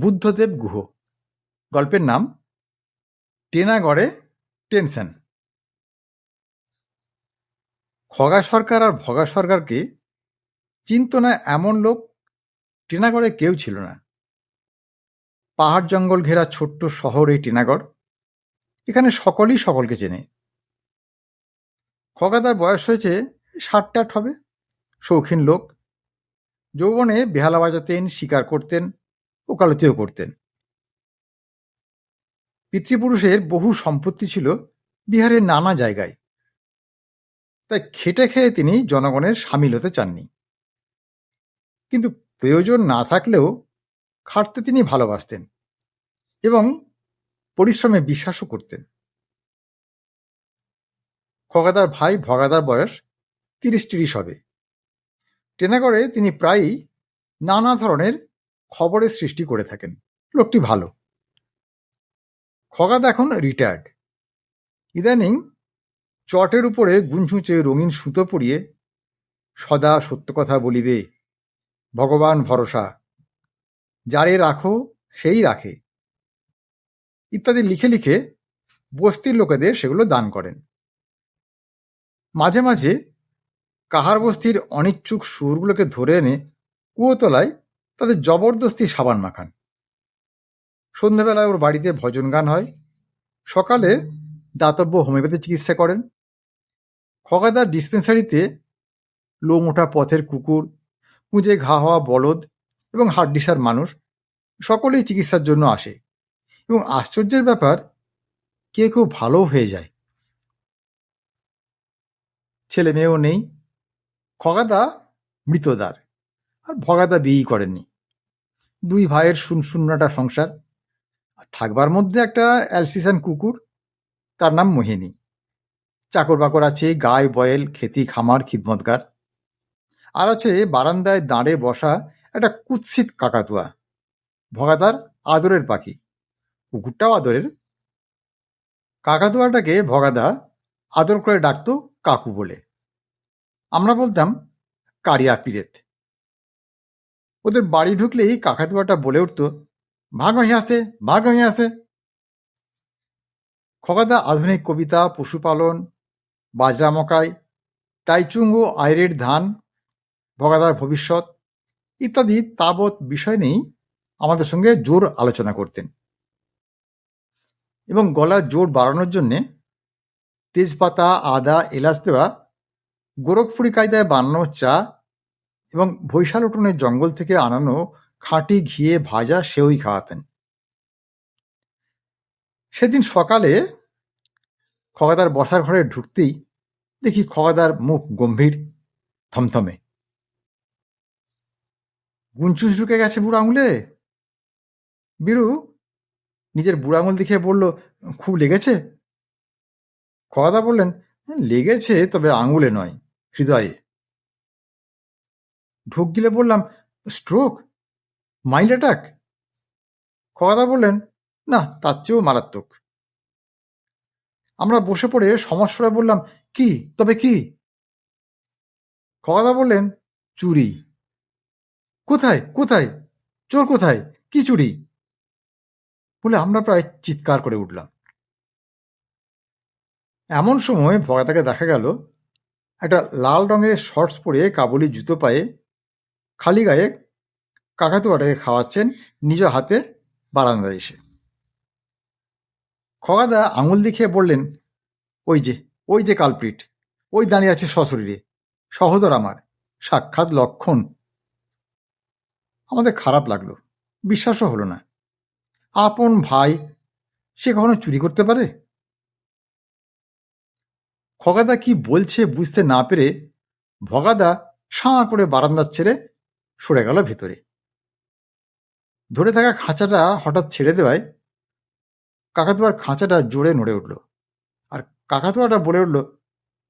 বুদ্ধদেব গুহ। গল্পের নাম টেনাগড়ে টেনশন খগা সরকার আর ভগা সরকারকে চিনত না এমন লোক টেনাগড়ে কেউ ছিল না। পাহাড় জঙ্গল ঘেরা ছোট্ট শহর এই টেনাগড়। এখানে সকলেই সকলকে চেনে। খগাদার বয়স হয়েছে ষাট টাট হবে। শৌখিন লোক। যৌবনে বেহালা বাজাতেন, শিকার করতেন। ওকালতিও করতেন। পিতৃপুরুষের বহু সম্পত্তি ছিল বিহারের নানা জায়গায়। তাই খেটে খেয়ে তিনি জনগণের সামিল হতে চাননি। কিন্তু প্রয়োজন না থাকলেও খাটতে তিনি ভালোবাসতেন এবং পরিশ্রমে বিশ্বাসও করতেন। খগাদার ভাই ভগাদার বয়স তিরিশ তিরিশ হবে। টেনাগড়ে তিনি প্রায়ই নানা ধরনের খবরের সৃষ্টি করে থাকেন। লোকটি ভালো। খগাদ এখন রিটায়ার্ড ইদানিং চটের উপরে গুঞ্চুচে রঙিন সুতো পরিয়ে সদা সত্য কথা বলিবে, ভগবান ভরসা। যারে রাখো, সেই রাখে। ইত্যাদি লিখে লিখে বস্তির লোকেদের সেগুলো দান করেন। মাঝে মাঝে কাহার বস্তির অনিচ্ছুক সুরগুলোকে ধরে এনে কুয়োতলায় তাদের জবরদস্তি সাবান মাখান। সন্ধ্যাবেলায় ওর বাড়িতে ভজন গান হয়। সকালে দাতব্য হোমিওপ্যাথি চিকিৎসা করেন। খগাদার ডিসপেন্সারিতে লোম ওঠা পথের কুকুর, পুঁজে ঘা হওয়া বলদ এবং হাড্ডিসার মানুষ সকলেই চিকিৎসার জন্য আসে এবং আশ্চর্যের ব্যাপার কেউ কেউ ভালো হয়ে যায়। ছেলে মেয়েও নেই। খগাদা মৃতদার। আর ভগাদা বিয়েই করেননি। দুই ভাইয়ের শুনশুন্নাটা সংসার। আর থাকবার মধ্যে একটা অ্যালসিসান কুকুর, তার নাম মোহিনী। চাকর বাকর আছে গায়ে বয়েল, খেতি, খামার, খিদমতগার। আর আছে বারান্দায় দাঁড়ে বসা একটা কুৎসিত কাকাতুয়া। ভগাদার আদরের পাখি। কুকুরটাও আদরের। কাকাতুয়াটাকে ভগাদা আদর করে ডাকতো কাকু বলে। আমরা বলতাম, কারিয়া পিরেত। ওদের বাড়ি ঢুকলেই কাকাতুয়াটা বলে উঠত, ভাগ হয়ে আসে ভাগ হয়ে আসে খগাদা আধুনিক কবিতা, পশুপালন বাজরা মকাই তাইচুঙ্গ আয়রের ধান, ভগাদার ভবিষ্যৎ ইত্যাদি তাবৎ বিষয় নিয়েই আমাদের সঙ্গে জোর আলোচনা করতেন। এবং গলার জোর বাড়ানোর জন্যে তেজপাতা, আদা, এলাচ দেওয়া গোরখপুরি কায়দায় বানানো চা এবং বৈশাল উঠোনের জঙ্গল থেকে আনানো খাঁটি ঘিয়ে ভাজা সেওই খাওয়াতেন। সেদিন সকালে খগাদার বসার ঘরে ঢুকতেই দেখি খগাদার মুখ গম্ভীর, থমথমে। গুঞ্চুস ঢুকে গেছে বুড়ো আঙুলে। বীরু নিজের বুড়ো আঙুল দেখে বলল, খুব লেগেছে? খগাদা বললেন, লেগেছে, তবে আঙুলে নয়, হৃদয়ে। ঢুক গিলে বললাম স্ট্রোক মাইন্ড অ্যাটাক খগাদা বললেন, না, তার চেয়েও মারাত্মক। আমরা বসে পড়ে সমস্যাটা বললাম, কি? তবে কি? খগাদা বললেন, চুরি। কোথায়? কোথায়? চোর কোথায়? কি চুরি? বলে আমরা প্রায় চিৎকার করে উঠলাম। এমন সময় ভগাতাকে দেখা গেল, একটা লাল রঙের শর্টস পরে কাবুলি জুতো পায়ে খালি গায়ে কাকাতুয়াটাকে খাওয়াচ্ছেন, নিজ হাতে বারান্দায় এসে। খগাদা আঙুল দেখিয়ে বললেন, ওই যে ওই যে কালপ্রিট, ওই দাঁড়িয়ে আছে সশরীরে, সহদর আমার, সাক্ষাৎ লক্ষণ। আমাদের খারাপ লাগল, বিশ্বাসও হলো না। আপন ভাই, সে কখনো চুরি করতে পারে? খগাদা কি বলছে বুঝতে না পেরে ভগাদা সাঁ করে বারান্দার ছেড়ে সরে গেল ভেতরে। ধরে থাকা খাঁচাটা হঠাৎ ছেড়ে দেওয়ায় কাকাতুয়ার খাঁচাটা জোরে নড়ে উঠল। আর কাকাতুয়াটা বলে উঠল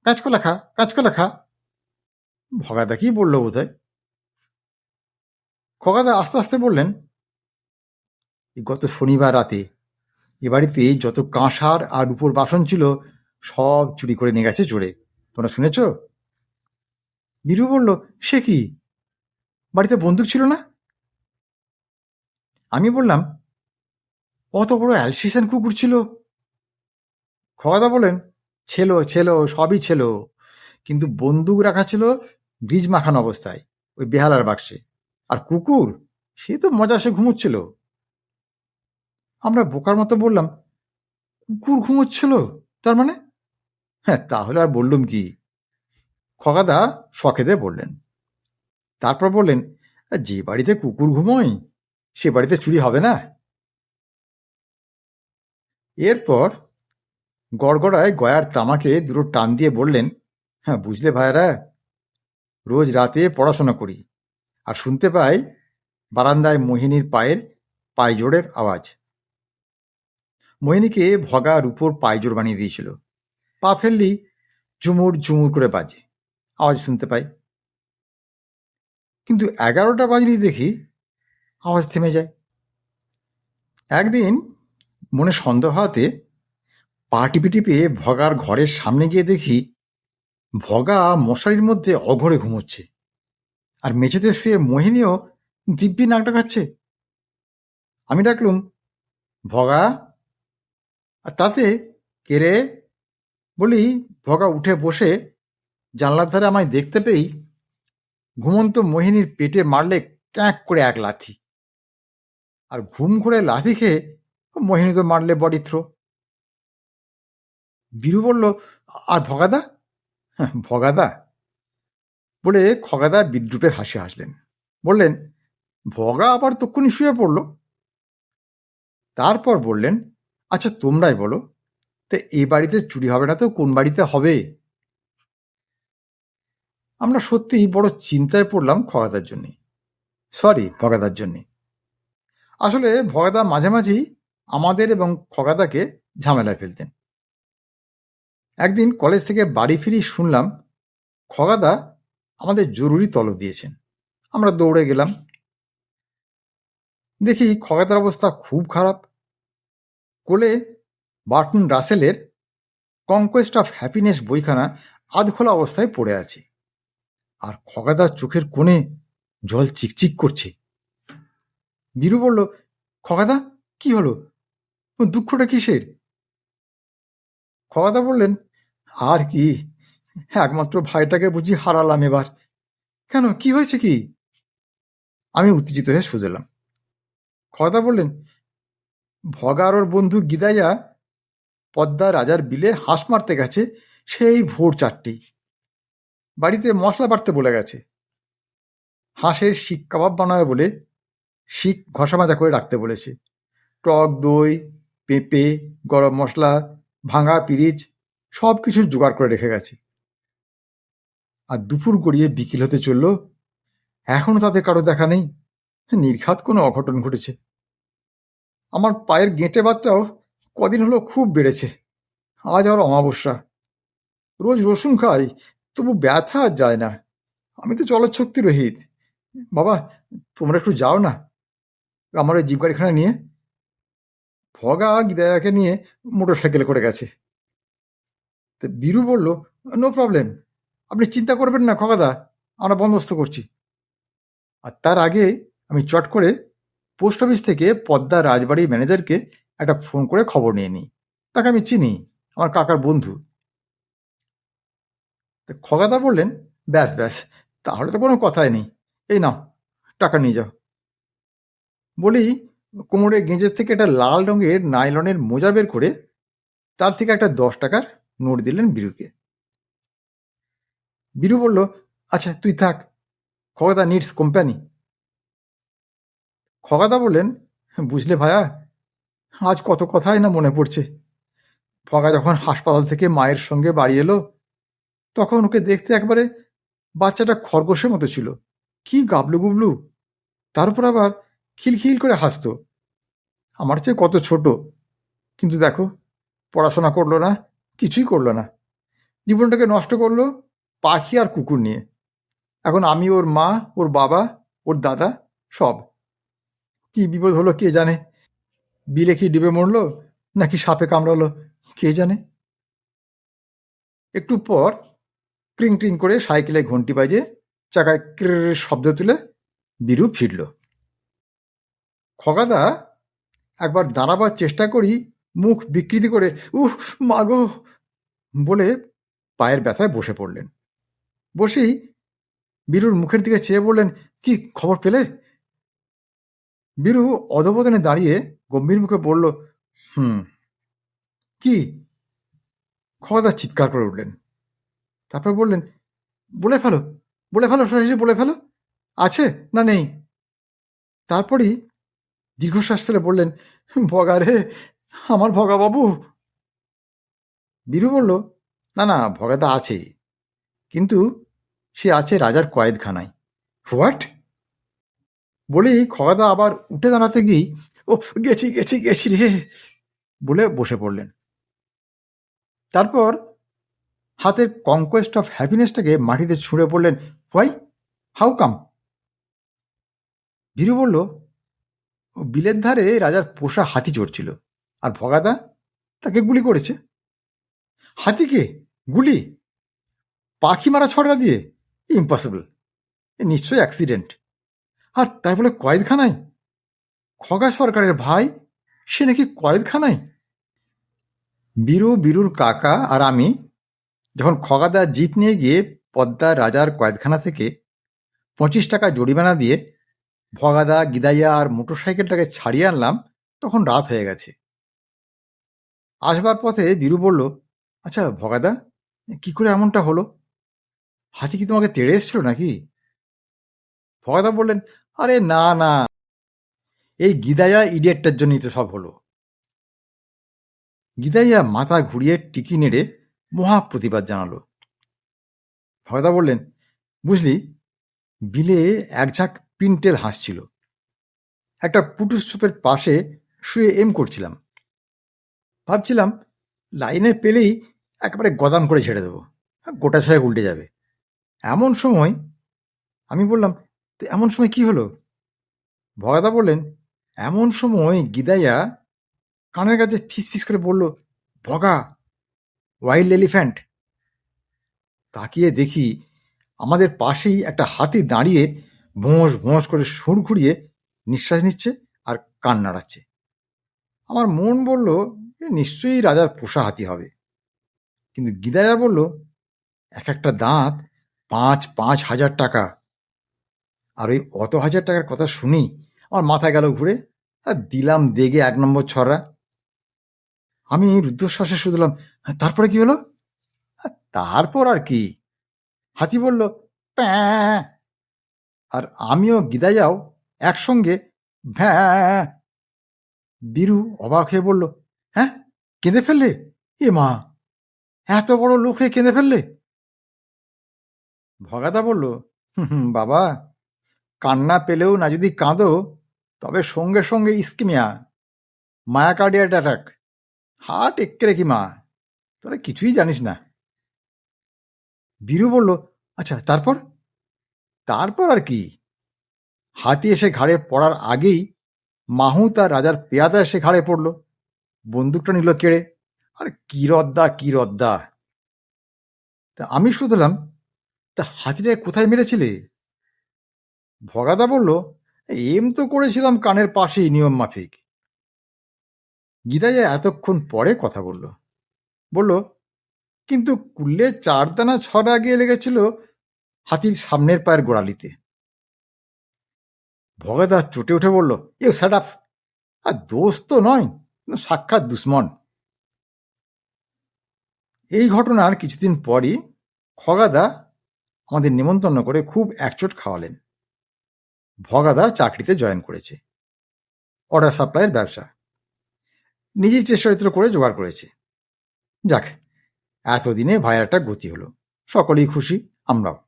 কাঁচকলা খা কাঁচকলা খা। ভগাদা কি বলল বোধহয়? খগাদা আস্তে আস্তে বললেন, "এই গত শনিবার রাতে এ বাড়িতে যত কাঁসার আর উপর বাসন ছিল সব চুরি করে নিয়ে গেছে চোরে তোমরা শুনেছ? বীরু বলল, সে কি? বাড়িতে বন্দুক ছিল না? আমি বললাম, অত বড় অ্যালসিসান কুকুর ছিল। খগাদা বলেন, ছিল ছিল, সবই ছিল। কিন্তু বন্দুক রাখা ছিল ব্রিজ মাখানো অবস্থায়, ওই বেহালার বাক্সে। আর কুকুর, সে তো মজা সে ঘুমোচ্ছিল। আমরা বোকার মতো বললাম, কুকুর ঘুমোচ্ছিল? তার মানে? হ্যাঁ তাহলে আর বললুম কি? খগাদা শখেদে বললেন তারপর বললেন, যে বাড়িতে কুকুর ঘুমোয় সে বাড়িতে চুরি হবে না? এরপর গড়গড়ায় গয়ার তামাকে দুটো টান দিয়ে বললেন হ্যাঁ বুঝলে ভাইরা রোজ রাতে পড়াশোনা করি আর শুনতে পাই বারান্দায় মোহিনীর পায়ের পায়জোড়ের আওয়াজ। মোহিনীকে ভগার উপর পায়জোড় বানিয়ে দিয়েছিল। পা ফেললি ঝুমুর ঝুমুর করে বাজে, আওয়াজ শুনতে পাই। কিন্তু এগারোটা বাজলেই দেখি আওয়াজ থেমে যায়। একদিন মনে সন্দেহ হওয়াতে পা টিপে টিপে ভগার ঘরের সামনে গিয়ে দেখি ভগা মশারির মধ্যে অঘরে ঘুমোচ্ছে আর মেঝেতে শুয়ে মোহিনীও দিব্যি নাক ডাকাচ্ছে। আমি ডাকলুম, ভগা? আর তাতে কে রে? বলি, ভগা উঠে বসে জানলার ধারে আমায় দেখতে পেয়েই ঘুমন্ত মোহিনীর পেটে মারলে ক্যাঁক করে এক লাথি। আর ঘুম ঘুরে লাথি খেয়ে মোহিনী তো মারলে বডি থ্রো বীরু বলল আর ভগাদা? হ্যাঁ, ভগাদা। বলে খগাদা বিদ্রুপের হাসি হাসলেন। বললেন ভগা আবার তক্ষুনি শুয়ে পড়ল? তারপর বললেন আচ্ছা তোমরাই বলো তা এই বাড়িতে চুরি হবে না তো কোন বাড়িতে হবে? আমরা সত্যিই বড় চিন্তায় পড়লাম খগাদার জন্যে। সরি ভগাদার জন্যে। আসলে ভগাদা মাঝে মাঝেই আমাদের এবং খগাদাকে ঝামেলায় ফেলতেন। একদিন কলেজ থেকে বাড়ি ফিরি শুনলাম খগাদা আমাদের জরুরি তলব দিয়েছেন। আমরা দৌড়ে গেলাম। দেখি খগাদার অবস্থা খুব খারাপ। কোলে বার্টন রাসেলের কনকোয়েস্ট অফ হ্যাপিনেস বইখানা আধখোলা অবস্থায় পড়ে আছে। আর খগাদার চোখের কোণে জল চিকচিক করছে। বীরু বলল, খগাদা, কি হলো? দুঃখটা কিসের? খগাদা বললেন, আর কি, একমাত্র ভাইটাকে বুঝি হারালাম এবার। কেন, কি হয়েছে কি? আমি উত্তেজিত হয়ে শুধেলাম খগাদা বললেন, ভগার ওর বন্ধু গিদাইয়া পদ্মা রাজার বিলে হাঁস মারতে গেছে, সেই ভোর চারটেই। বাড়িতে মশলা বাড়তে বলে গেছে। হাঁসের শিক কাবাব বানাবে বলে শিক ঘষা মাজা করে রাখতে বলেছে। টক দই, পেঁপে, গরম মশলা, ভাঙা পিরিচ সব কিছু জোগাড় করে রেখে গেছে। আর দুপুর গড়িয়ে বিকেল হতে চলল। এখনও তাদের কারও দেখা নেই। নির্ঘাত কোনো অঘটন ঘটেছে। আমার পায়ের গেঁটে বাতটাও কদিন হলো খুব বেড়েছে। আজ আর অমাবস্যা। রোজ রসুন খাই তবু ব্যথা আর যায় না। আমি তো জলচ্ছক্তি রহিত। বাবা, তোমরা একটু যাও না। আমার ওই জিপ গাড়িখানা নিয়ে। ভগা গিদায়াকে নিয়ে মোটর সাইকেলে করে গেছে। তো বীরু বলল নো প্রবলেম আপনি চিন্তা করবেন না, খগাদা। আমরা বন্দোবস্ত করছি। আর তার আগে আমি চট করে পোস্ট অফিস থেকে পদ্মা রাজবাড়ির ম্যানেজারকে একটা ফোন করে খবর নিয়ে নিই। তাকে আমি চিনি। আমার কাকার বন্ধু। তা খগাদা বললেন, ব্যাস ব্যাস, তাহলে তো কোনো কথাই নেই। এই নাও, টাকা নিয়ে যাও। বলি কোমরে গেঁজের থেকে একটা লাল রঙের নাইলনের মোজা বের করে তার থেকে একটা দশ টাকার নোট দিলেন বীরুকে। বীরু বলল আচ্ছা তুই থাক, খগাদা নিডস কোম্পানি। খগাদা বললেন, বুঝলে ভায়া, আজ কত কথাই না মনে পড়ছে। ফগা যখন হাসপাতাল থেকে মায়ের সঙ্গে বাড়ি এলো তখন ওকে দেখতে একবারে বাচ্চাটা খরগোশের মতো ছিল। কি গাবলু গুবলু। তার উপর আবার খিলখিল করে হাসতো। আমার চেয়ে কত ছোট। কিন্তু দেখো, পড়াশোনা করল না, কিছুই করল না। জীবনটাকে নষ্ট করল পাখি আর কুকুর নিয়ে। এখন আমি ওর মা, ওর বাবা, ওর দাদা, সব। কি বিপদ হলো কে জানে? বিলে কি ডুবে মরলো, নাকি সাপে কামড়ালো, কে জানে? একটু পর ক্রিং ক্রিং করে সাইকেলে ঘন্টি বাজে চাকায় ক্র শব্দ তুলে বিরু ফিরল। খগাদা, একবার দাঁড়াবার চেষ্টা করি, মুখ বিকৃতি করে, উহ মাগো বলে পায়ের ব্যথায় বসে পড়লেন। বসেই বীরুর মুখের দিকে চেয়ে বললেন, কি খবর পেলে? বীরু অধবদনে দাঁড়িয়ে গম্ভীর মুখে বলল, হুম, কি? খগদা চিৎকার করে উঠলেন। তারপর বললেন, বলে ফেলো বলে ফেলো সোজাসুজি বলে ফেলো, আছে না নেই? তারপরই দীর্ঘশ্বাস ফেলে বললেন ভগা রে, আমার ভগা বাবু। বীরু বলল, না না ভগা ভগাদা আছে, কিন্তু সে আছে রাজার কয়েদখানায়। হোয়াট? বলেই খগাদা আবার উঠে দাঁড়াতে গিয়ে, ও, গেছি গেছি গেছি রে, বলে বসে পড়লেন। তারপর হাতের কনকোয়েস্ট অফ হ্যাপিনেসটাকে মাটিতে ছুঁড়ে পড়লেন। হোয়াই হাউ কাম ভীরু বলল বিলের ধারে রাজার পোষা হাতি চড়ছিল, আর ভগাদা তাকে গুলি করেছে। হাতিকে গুলি? পাখি মারা ছড়া দিয়ে? ইম্পসিবল নিশ্চয়ই অ্যাক্সিডেন্ট আর তাই বলে কয়েদখানায়? খগা সরকারের ভাই? সে নাকি কয়েদখানায়? বীরু বীরুর কাকা আর আমি যখন খগাদা জিপ নিয়ে গিয়ে পদ্মা রাজার কয়েদখানা থেকে পঁচিশ টাকা জরিমানা দিয়ে ভগাদা, গিদাইয়া আর মোটরসাইকেলটাকে ছাড়িয়ে আনলাম, তখন রাত হয়ে গেছে। আসবার পথে বীরু বলল আচ্ছা ভগাদা, কি করে এমনটা হলো? হাতি কি তোমাকে তেড়ে এসছিল নাকি? ভগাদা বললেন, আরে না না, এই গিদাইয়া ইডিয়েটটার জন্যই তো সব হলো। গিদাইয়া মাথা ঘুরিয়ে টিকি নেড়ে মহা প্রতিবাদ জানালো। ভগদা বললেন, বুঝলি, বিলে এক ঝাঁক পিন্টেল হাসছিল একটা পুটুস চুপের পাশে শুয়ে এম করছিলাম। ভাবছিলাম, লাইনে পেলেই একেবারে গদাম করে ছেড়ে দেবো। গোটা ছয় উল্টে যাবে। এমন সময় আমি বললাম, "তো এমন সময় কি হলো? ভগাদা বললেন, এমন সময় গিদাইয়া কানের কাছে ফিস ফিস করে বলল ভগা ওয়াইল্ড এলিফ্যান্ট তাকিয়ে দেখি আমাদের পাশেই একটা হাতি দাঁড়িয়ে ভোঁস ভোঁস করে সুর ঘুরিয়ে নিঃশ্বাস নিচ্ছে আর কান নাড়াচ্ছে। আমার মন বলল, এ নিশ্চয়ই রাজার পোষা হাতি হবে। কিন্তু গিদায়া বলল, এক একটা দাঁত পাঁচ পাঁচ হাজার টাকা। আর ওই অত হাজার টাকার কথা শুনি আমার মাথা গেল ঘুরে, আর দিলাম দেগে এক নম্বর ছড়া আমি রুদ্ধশ্বাসে শুধলাম "হ্যাঁ, তারপরে কি হলো? "আর তারপর আর কি? হাতি বলল প্যাঁ। আর আমিও গিদাইয়াও একসঙ্গে ভ্যাঁ। বীরু অবাক হয়ে বলল হ্যাঁ কেঁদে ফেললে? এ মা এত বড় লোক হয়ে কেঁদে ফেললে? ভগাদা বলল "হুম, হুম, বাবা কান্না পেলেও না যদি কাঁদো তবে সঙ্গে সঙ্গে ইস্কিমিয়া মায়াকার্ডিয়ার অ্যাটাক। হার্ট এক্কেরে কি মা? তোরা কিছুই জানিস না। বীরু বলল আচ্ছা তারপর? তারপর আর কি? হাতি এসে ঘাড়ে পড়ার আগেই মাহু তার রাজার পেয়াদা এসে ঘাড়ে পড়ল। বন্দুকটা নিল কেড়ে। আর, কি রদ্দা কি রদ্দা! তা আমি শুধলাম তা হাতিটাকে কোথায় মেরেছিলে? ভগাদা বলল, এম তো করেছিলাম কানের পাশেই, নিয়ম মাফিক। গীতাজা এতক্ষণ পরে কথা বলল। বলল, কিন্তু কুল্লে চার দানা ছড়া গিয়ে লেগেছিল হাতির সামনের পায়ের গোড়ালিতে। ভগদা চটে উঠে বলল এ আপ আর দোষ তো নয় সাক্ষাৎ দুশ্মন। এই ঘটনার কিছুদিন পরই খগাদা আমাদের নিমন্ত্রণ করে খুব একচোট খাওয়ালেন। ভগাদা চাকরিতে জয়েন করেছে। অর্ডার সাপ্লাইয়ের ব্যবসা। নিজেই চেষ্টারিত্র করে জোগাড় করেছে। যাক, এতদিনে ভাইয়ারটা গতি হলো। সকলেই খুশি, আমরাও।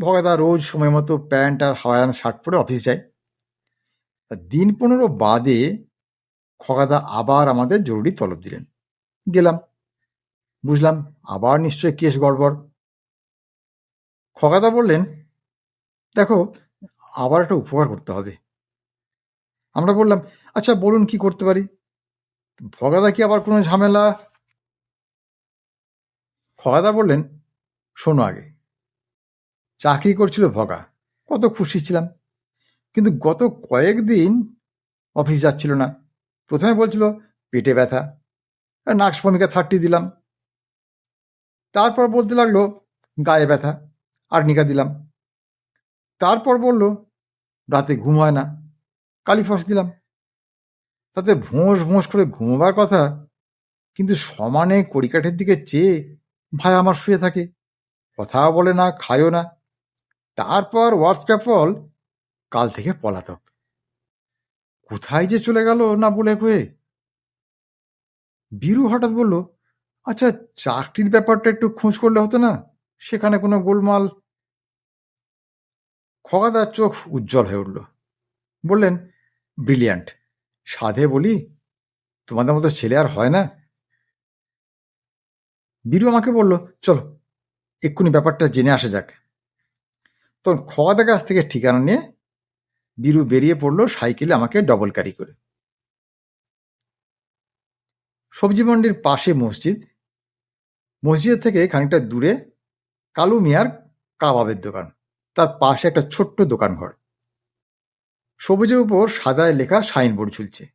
ভগাদা রোজ সময় মতো প্যান্ট আর হাওয়ায়ান শার্ট পরে অফিস যায়। দিন পনেরো বাদে খগাদা আবার আমাদের জরুরি তলব দিলেন। গেলাম। বুঝলাম আবার নিশ্চয় কেস গড়বড়। খগাদা বললেন, দেখো, আবার একটা উপকার করতে হবে। আমরা বললাম আচ্ছা বলুন কি করতে পারি? ভগাদা কি আবার কোনো ঝামেলা? খগাদা বললেন, শোনো আগে। চাকরি করছিল ভগা, কত খুশি ছিলাম। কিন্তু গত কয়েকদিন অফিস যাচ্ছিল না। প্রথমে বলছিল, পেটে ব্যথা, আর নাক ভূমিকা থার্টি দিলাম। তারপর বলতে লাগল, গায়ে ব্যথা, আর নিকা দিলাম। তারপর বলল, রাতে ঘুম হয় না কালিফস দিলাম। তাতে ভোঁস ভোঁস করে ঘুমোবার কথা। কিন্তু সমানে কড়িকাঠের দিকে চেয়ে ভাই আমার শুয়ে থাকে। কথাও বলে না, খায়ও না। তারপর হোয়াটসঅ্যাপল কাল থেকে পলাতক। কোথায় যে চলে গেল না বলে কয়ে বীরু হঠাৎ বলল আচ্ছা চাকরির ব্যাপারটা একটু খোঁজ করলে হতো না? সেখানে কোনো গোলমাল খগাদার চোখ উজ্জ্বল হয়ে উঠল। বললেন, ব্রিলিয়ান্ট। সাধে বলি, তোমাদের মতো ছেলে আর হয় না। বীরু আমাকে বলল, চলো, এক্ষুনি ব্যাপারটা জেনে আসা যাক। তখন খোয়াদা কাছ থেকে ঠিকানা নিয়ে বীরু বেরিয়ে পড়ল সাইকেলে আমাকে ডবল ক্যারি করে। সবজি মন্ডির পাশে মসজিদ। মসজিদ থেকে খানিকটা দূরে কালু মিয়ার কাবাবের দোকান। তার পাশে একটা ছোট্ট দোকান ঘর সবুজের উপর সাদায় লেখা সাইনবোর্ড ঝুলছে।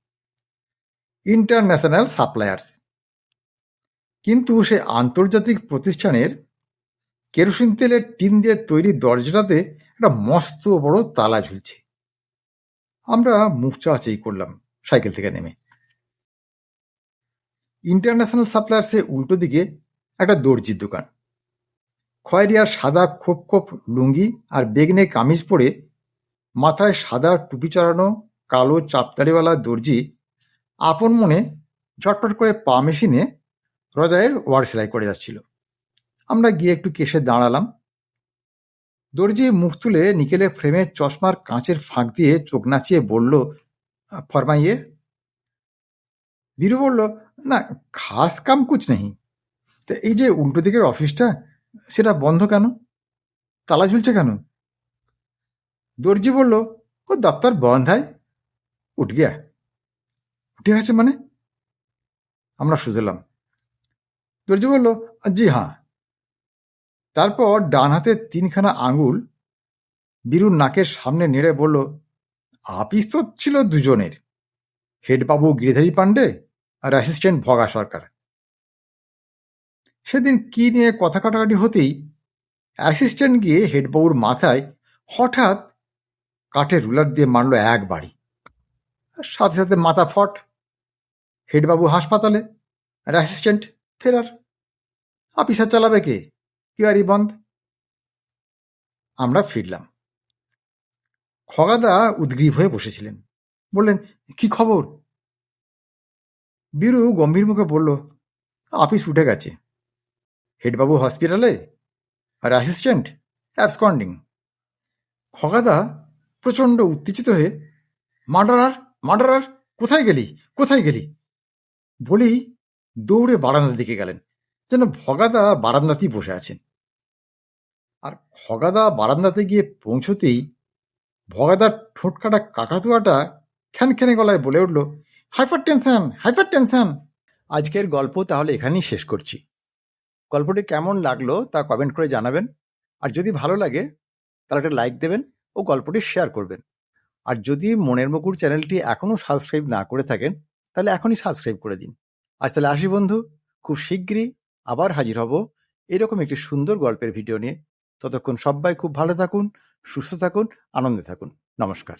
International suppliers. কিন্তু সে আন্তর্জাতিক প্রতিষ্ঠানের কেরোসিন তেলের টিন দিয়ে তৈরি দরজাটাতে একটা মস্ত বড় তালা ঝুলছে। আমরা মুখ চাচেই করলাম সাইকেল থেকে নেমে। ইন্টারন্যাশনাল সাপ্লায়ার্সে উল্টো দিকে একটা দর্জির দোকান। খয়েরি আর সাদা খোপ খোপ লুঙ্গি আর বেগনে কামিজ পরে মাথায় সাদা টুপি চড়ানো, কালো চাপতাড়িওয়ালা দর্জি, আপন মনে ঝটপট করে পা মেশিনে হৃদয়ের ওয়ার সেলাই করে যাচ্ছিল। আমরা গিয়ে একটু কেসে দাঁড়ালাম। দর্জি মুখ তুলে নিকেলে ফ্রেমে চশমার কাঁচের ফাঁক দিয়ে চোখ নাচিয়ে বলল, ফরমাইয়ে। বীরু বলল, না, খাস কাম কুচ নেই। তা এই যে উল্টো দিকের অফিসটা, সেটা বন্ধ কেন? তালা ঝুলছে কেন? দর্জি বলল, ও দপ্তর বন্ধ হয়? উঠ গিয়া। উঠে গেছে মানে? আমরা শুধলাম দর্জি বলল, জি হ্যাঁ। তারপর ডান হাতে তিনখানা আঙুল বীরুর নাকের সামনে নেড়ে বলল, আপিস তো ছিল দুজনের হেডবাবু গিরিধারী পাণ্ডে আর অ্যাসিস্ট্যান্ট ভগা সরকার। সেদিন কি নিয়ে কথা কাটাকাটি হতেই অ্যাসিস্ট্যান্ট গিয়ে হেডবাবুর মাথায় হঠাৎ কাঠের রুলার দিয়ে মারল এক বাড়ি। সাথে সাথে মাথা ফট। হেডবাবু হাসপাতালে, আর অ্যাসিস্ট্যান্ট ফেরার। আপিসার চালাবে কে? কিয়ারি বন্ধ। আমরা ফিরলাম। খগাদা উদ্গ্রীব হয়ে বসেছিলেন। বললেন, কি খবর? বীরু গম্ভীর মুখে বলল আপিস উঠে গেছে। হেডবাবু হসপিটালে, আর অ্যাসিস্ট্যান্ট অ্যাবসকন্ডিং খগাদা প্রচণ্ড উত্তেজিত হয়ে মার্ডারার মার্ডারার কোথায় গেলি? কোথায় গেলি? বলেই দৌড়ে বারান্দার দিকে গেলেন, যেন ভগাদা বারান্দাতেই বসে আছেন। আর খগাদা বারান্দাতে গিয়ে পৌঁছতেই ভগাদার ঠোঁটকাটা কাকাতুয়াটা খ্যানখ্যানে গলায় বলে উঠল হাইপার টেনশন হাইপার টেনশন আজকের গল্প তাহলে এখানেই শেষ করছি। গল্পটি কেমন লাগল তা কমেন্ট করে জানাবেন। আর যদি ভালো লাগে, তাহলে একটা লাইক দেবেন। ও গল্পটি শেয়ার করবেন। আর যদি মনের মুকুর চ্যানেলটি এখনও সাবস্ক্রাইব না করে থাকেন, তাহলে এখনই সাবস্ক্রাইব করে দিন। আজ তাহলে আসি বন্ধু, খুব শীঘ্রই আবার হাজির হব এরকম একটি সুন্দর গল্পের ভিডিও নিয়ে। ততক্ষণ সবাই খুব ভালো থাকুন, সুস্থ থাকুন, আনন্দে থাকুন। নমস্কার।